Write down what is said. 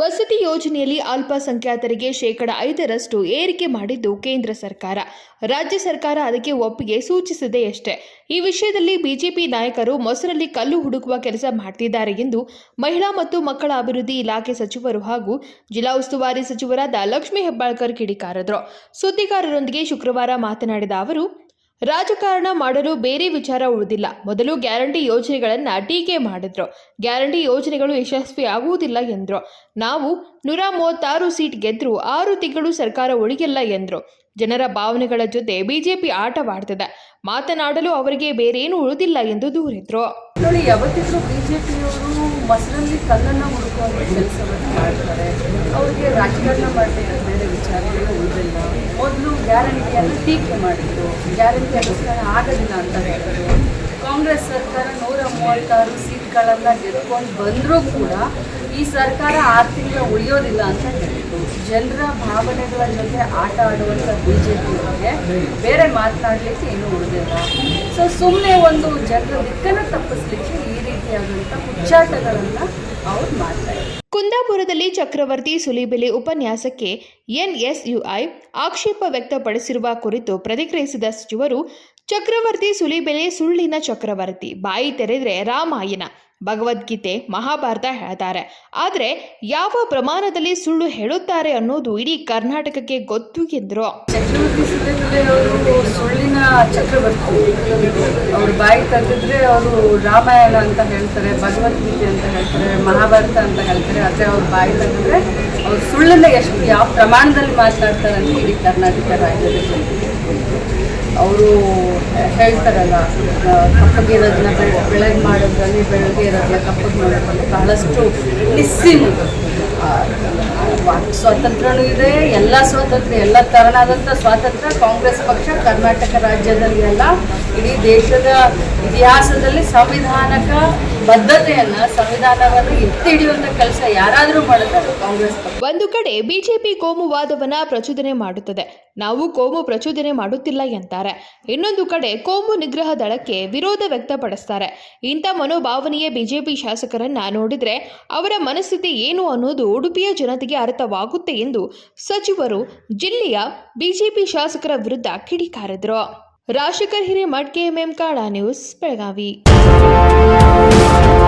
ವಸತಿ ಯೋಜನೆಯಲ್ಲಿ ಅಲ್ಪಸಂಖ್ಯಾತರಿಗೆ ಶೇಕಡ ಐದರಷ್ಟು ಏರಿಕೆ ಮಾಡಿದ್ದು ಕೇಂದ್ರ ಸರ್ಕಾರ. ರಾಜ್ಯ ಸರ್ಕಾರ ಅದಕ್ಕೆ ಒಪ್ಪಿಗೆ ಸೂಚಿಸಿದೆಯಷ್ಟೇ ಈ ವಿಷಯದಲ್ಲಿ ಬಿಜೆಪಿ ನಾಯಕರು ಮೊಸರಲ್ಲಿ ಕಲ್ಲು ಹುಡುಕುವ ಕೆಲಸ ಮಾಡ್ತಿದ್ದಾರೆ ಎಂದು ಮಹಿಳಾ ಮತ್ತು ಮಕ್ಕಳ ಅಭಿವೃದ್ಧಿ ಇಲಾಖೆ ಸಚಿವರು ಹಾಗೂ ಜಿಲ್ಲಾ ಉಸ್ತುವಾರಿ ಸಚಿವರಾದ ಲಕ್ಷ್ಮೀ ಹೆಬ್ಬಾಳ್ಕರ್ ಕಿಡಿಕಾರದ್ರು. ಸುದ್ದಿಗಾರರೊಂದಿಗೆ ಶುಕ್ರವಾರ ಮಾತನಾಡಿದ ಅವರು ರಾಜಕಾರಣ ಮಾಡಲು ಬೇರೆ ವಿಚಾರ ಉಳಿದಿಲ್ಲ. ಮೊದಲು ಗ್ಯಾರಂಟಿ ಯೋಜನೆಗಳನ್ನ ಟೀಕೆ ಮಾಡಿದ್ರು. ಗ್ಯಾರಂಟಿ ಯೋಜನೆಗಳು ಯಶಸ್ವಿ ಆಗುವುದಿಲ್ಲ ಎಂದ್ರು. ನಾವು ನೂರ ಮೂವತ್ತಾರು ಸೀಟ್ ಗೆದ್ರು, ಆರು ತಿಂಗಳು ಸರ್ಕಾರ ಉಳಿಯಲ್ಲ ಎಂದ್ರು. ಜನರ ಭಾವನೆಗಳ ಜೊತೆ ಬಿಜೆಪಿ ಆಟವಾಡ್ತದೆ. ಮಾತನಾಡಲು ಅವರಿಗೆ ಬೇರೇನು ಉಳಿದಿಲ್ಲ ಎಂದು ದೂರಿದ್ರು. ಬಿಜೆಪಿಯವರು ಮೊಸರಲ್ಲಿ ಕಲ್ಲನ್ನು ಹುಡುಕುವಂಥ ಕೆಲಸವನ್ನು ಮಾಡ್ತಾರೆ. ಅವ್ರಿಗೆ ರಾಜಕಾರಣ ಮಾಡಬೇಕು ಬೇರೆ ವಿಚಾರಗಳು ಉಳಿದಿಲ್ಲ. ಮೊದಲು ಗ್ಯಾರಂಟಿಯನ್ನು ಟೀಕೆ ಮಾಡಿದ್ರು. ಗ್ಯಾರಂಟಿ ಅನುಷ್ಠಾನ ಆಗೋದಿಲ್ಲ ಅಂತ ಹೇಳಿದ್ರು. ಕಾಂಗ್ರೆಸ್ ಸರ್ಕಾರ ನೂರ ಮೂವತ್ತಾರು ಸೀಟ್ಗಳೆಲ್ಲ ಗೆದ್ಕೊಂಡು ಬಂದರೂ ಕೂಡ ಈ ಸರ್ಕಾರ ಆರು ಉಳಿಯೋದಿಲ್ಲ ಅಂತ ಹೇಳಿದ್ರು. ಜನರ ಭಾವನೆಗಳ ಜೊತೆ ಆಟ ಆಡುವಂಥ ಬಿ ಜೆ ಪಿ ಬೇರೆ ಮಾತನಾಡಲಿಕ್ಕೆ ಏನೂ ಉಳಿದಿಲ್ಲ. ಸೊ ಸುಮ್ಮನೆ ಒಂದು ಜನರ ದಿಕ್ಕನ್ನು ತಪ್ಪಿಸ್ಲಿಕ್ಕೆ ಈ ರೀತಿಯಾದಂಥ ಹುಚ್ಚಾಟಗಳನ್ನು ಅವ್ರು ಮಾಡ್ತಾರೆ ಕುಂದಾಪುರದಲ್ಲಿ ಚಕ್ರವರ್ತಿ ಸುಲಿಬೆಲೆ ಉಪನ್ಯಾಸಕ್ಕೆ ಎನ್ಎಸ್ಯುಐ ಆಕ್ಷೇಪ ವ್ಯಕ್ತಪಡಿಸಿರುವ ಕುರಿತು ಪ್ರತಿಕ್ರಿಯಿಸಿದ ಸಚಿವರು, ಚಕ್ರವರ್ತಿ ಸುಲಿಬೆಲೆ ಸುಳ್ಳಿನ ಚಕ್ರವರ್ತಿ, ಬಾಯಿ ತೆರೆದ್ರೆ ರಾಮಾಯಣ ಭಗವದ್ಗೀತೆ ಮಹಾಭಾರತ ಹೇಳ್ತಾರೆ. ಆದರೆ ಯಾವ ಪ್ರಮಾಣದಲ್ಲಿ ಸುಳ್ಳು ಹೇಳುತ್ತಾರೆ ಅನ್ನೋದು ಇಡೀ ಕರ್ನಾಟಕಕ್ಕೆ ಗೊತ್ತು ಎಂದರು ಚಕ್ರವರ್ತಿ ಅವರು ಸುಳ್ಳಿನ ಚಕ್ರವರ್ತಿ ಅವರು ಬಾಯಿ ತೆಗೆದ್ರೆ ಅವರು ರಾಮಾಯಣ ಅಂತ ಹೇಳ್ತಾರೆ ಭಗವದ್ಗೀತೆ ಅಂತ ಹೇಳ್ತಾರೆ, ಮಹಾಭಾರತ ಅಂತ ಹೇಳ್ತಾರೆ. ಆದರೆ ಅವ್ರ ಬಾಯಿ ತೆಗೆದ್ರೆ ಅವ್ರು ಸುಳ್ಳನ್ನ ಎಷ್ಟು ಯಾವ ಪ್ರಮಾಣದಲ್ಲಿ ಮಾತನಾಡ್ತಾರೆ ಅಂತ ಇಡೀ ಕರ್ನಾಟಕ ರಾಜ್ಯದ ಜನತೆ ಅವರು ಹೇಳ್ತಾರಲ್ಲ ಕಪ್ಪಗೆ ಇರೋದನ್ನ ಬೆಳೆ ಬೆಳಗ್ಗೆ ಮಾಡೋದ್ರಲ್ಲಿ ಬೆಳಗ್ಗೆ ಇರೋದನ್ನ ಕಪ್ಪಗೆ ಮಾಡೋದ್ರಲ್ಲಿ ಬಹಳಷ್ಟು ಮಿಸ್ಸಿಂಗ್. ಸ್ವಾತಂತ್ರ್ಯನೂ ಇದೆ, ಎಲ್ಲ ಸ್ವಾತಂತ್ರ್ಯ, ಎಲ್ಲ ತರನಾದಂಥ ಸ್ವಾತಂತ್ರ್ಯ ಕಾಂಗ್ರೆಸ್ ಪಕ್ಷ ಕರ್ನಾಟಕ ರಾಜ್ಯದಲ್ಲಿ ಅಲ್ಲ, ಇಡೀ ದೇಶದ ಇತಿಹಾಸದಲ್ಲಿ ಸಂವಿಧಾನಕ ಬದ್ಧತೆಯನ್ನು, ಸಂವಿಧಾನವನ್ನು ಎತ್ತಿ ಕೆಲಸ ಯಾರಾದರೂ ಮಾಡಿದ್ರೆ ಕಾಂಗ್ರೆಸ್ ಒಂದು ಕಡೆ ಬಿಜೆಪಿ ಕೋಮುವಾದವನ್ನ ಪ್ರಚೋದನೆ ಮಾಡುತ್ತದೆ. ನಾವು ಕೋಮು ಪ್ರಚೋದನೆ ಮಾಡುತ್ತಿಲ್ಲ ಎಂತಾರೆ. ಇನ್ನೊಂದು ಕಡೆ ಕೋಮು ನಿಗ್ರಹ ದಳಕ್ಕೆ ವಿರೋಧ ವ್ಯಕ್ತಪಡಿಸ್ತಾರೆ. ಇಂಥ ಮನೋಭಾವನೆಯ ಬಿಜೆಪಿ ಶಾಸಕರನ್ನ ನೋಡಿದ್ರೆ ಅವರ ಮನಸ್ಥಿತಿ ಏನು ಅನ್ನೋದು ಉಡುಪಿಯ ಜನತೆಗೆ ಅರ್ಥವಾಗುತ್ತೆ ಎಂದು ಸಚಿವರು ಜಿಲ್ಲೆಯ ಬಿಜೆಪಿ ಶಾಸಕರ ವಿರುದ್ಧ ಕಿಡಿಕಾರಿದ್ರು. ರಾಜಶೇಖರ್ ಹಿರೇಮಠ್ ಕೆಎಂಎಂ ಕಾಡಾ ನ್ಯೂಸ್, ಬೆಳಗಾವಿ. Thank you.